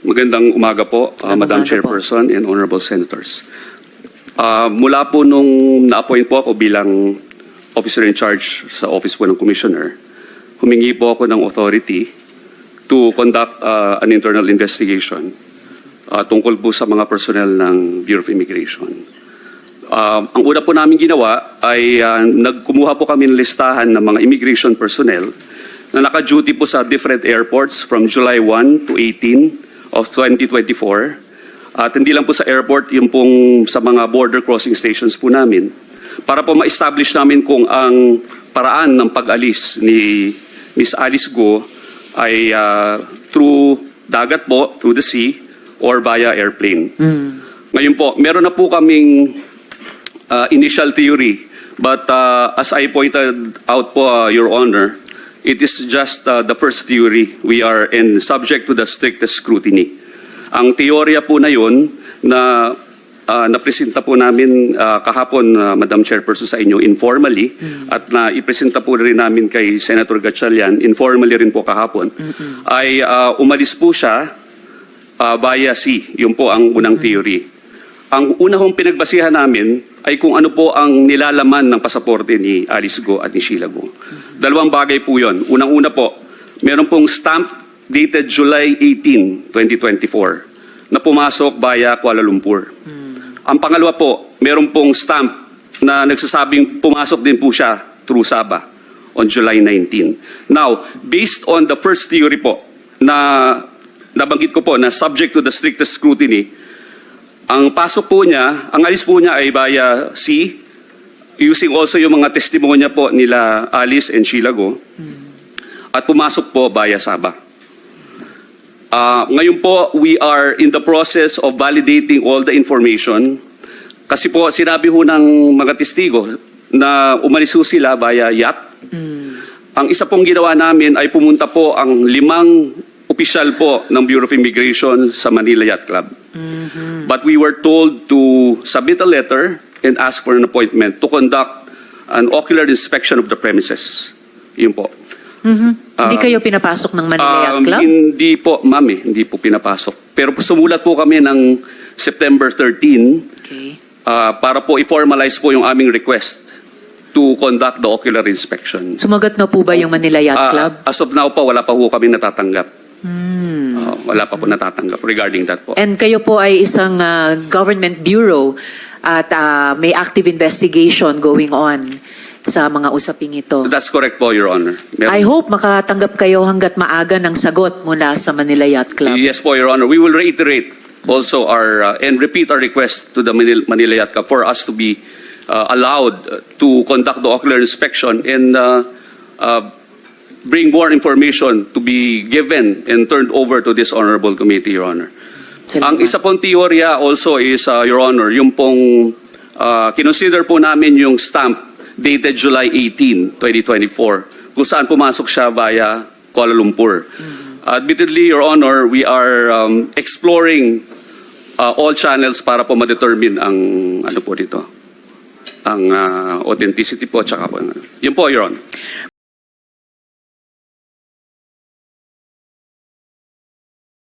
Magandang umaga po, uh, Madam umaga po. Chairperson and Honorable Senators. Uh, mula po nung na-appoint po ako bilang officer in charge sa office po ng Commissioner, humingi po ako ng authority to conduct uh, an internal investigation uh, tungkol po sa mga personnel ng Bureau of Immigration. Uh, ang una po namin ginawa ay uh, nagkumuha po kami ng listahan ng mga immigration personnel na naka-duty po sa different airports from July 1 to 18 of 2024. At hindi lang po sa airport, yung pong sa mga border crossing stations po namin. Para po ma-establish namin kung ang paraan ng pag-alis ni Miss Alice Go ay uh, through dagat po, through the sea, or via airplane. Ngayon po, meron na po kaming uh, initial theory. But uh, as I pointed out po, uh, Your Honor, it is just uh, the first theory. We are in subject to the strictest scrutiny. Ang teorya po na yun na uh, napresenta po namin uh, kahapon, uh, Madam Chairperson, sa inyo informally at na ipresenta po rin namin kay Senator Gatchalian informally rin po kahapon, ay uh, umalis po siya uh, via sea. Yun po ang unang theory. Ang una hong pinagbasihan namin ay kung ano po ang nilalaman ng pasaporte ni Alice Go at ni Sheila Go. Dalawang bagay po yon. Unang-una po, meron pong stamp dated July 18, 2024 na pumasok via Kuala Lumpur. Ang pangalawa po, meron pong stamp na nagsasabing pumasok din po siya through Sabah on July 19. Now, based on the first theory po na nabanggit ko po na subject to the strictest scrutiny, ang pasok po niya, ang alis po niya ay via sea, using also yung mga testimonya po nila Alice and Sheila Go, at pumasok po via Sabah. Ah, ngayon po, we are in the process of validating all the information. Kasi po, sinabi ho ng mga testigo na umalis ho sila via yacht. Ang isa pong ginawa namin ay pumunta po ang limang opisyal po ng Bureau of Immigration sa Manila Yacht Club. But we were told to submit a letter and ask for an appointment to conduct an ocular inspection of the premises. Yun po. Hindi kayo pinapasok ng Manila Yacht Um, Club? Hindi po, ma'am eh, hindi po pinapasok. Pero sumulat po kami ng September 13 Okay. ah, para po i-formalize po yung aming request to conduct the ocular inspection. Sumagot na po ba yung Manila Yacht Ah, Club? as of now po, wala pa po kami natatanggap. Hmm. Ah, wala pa po natatanggap regarding that po. And kayo po ay isang ah, government bureau at ah, may active investigation going on sa mga usaping ito. That's correct po, Your Honor. Meron- I hope makatanggap kayo hanggat maaga ng sagot mula sa Manila Yacht Club. Yes po, Your Honor. We will reiterate also our uh, and repeat our request to the Manila, Manila Yacht Club for us to be uh, allowed to conduct the ocular inspection and uh, uh, bring more information to be given and turned over to this honorable committee, Your Honor. Salamat. Ang isa pong teorya also is, uh, Your Honor, yung pong uh, kinonsider po namin yung stamp dated July 18, 2024, kung saan pumasok siya via Kuala Lumpur. Admittedly, Your Honor, we are um, exploring uh, all channels para po ma-determine ang ano po dito, ang uh, authenticity po, tsaka po. Yun po, Your Honor.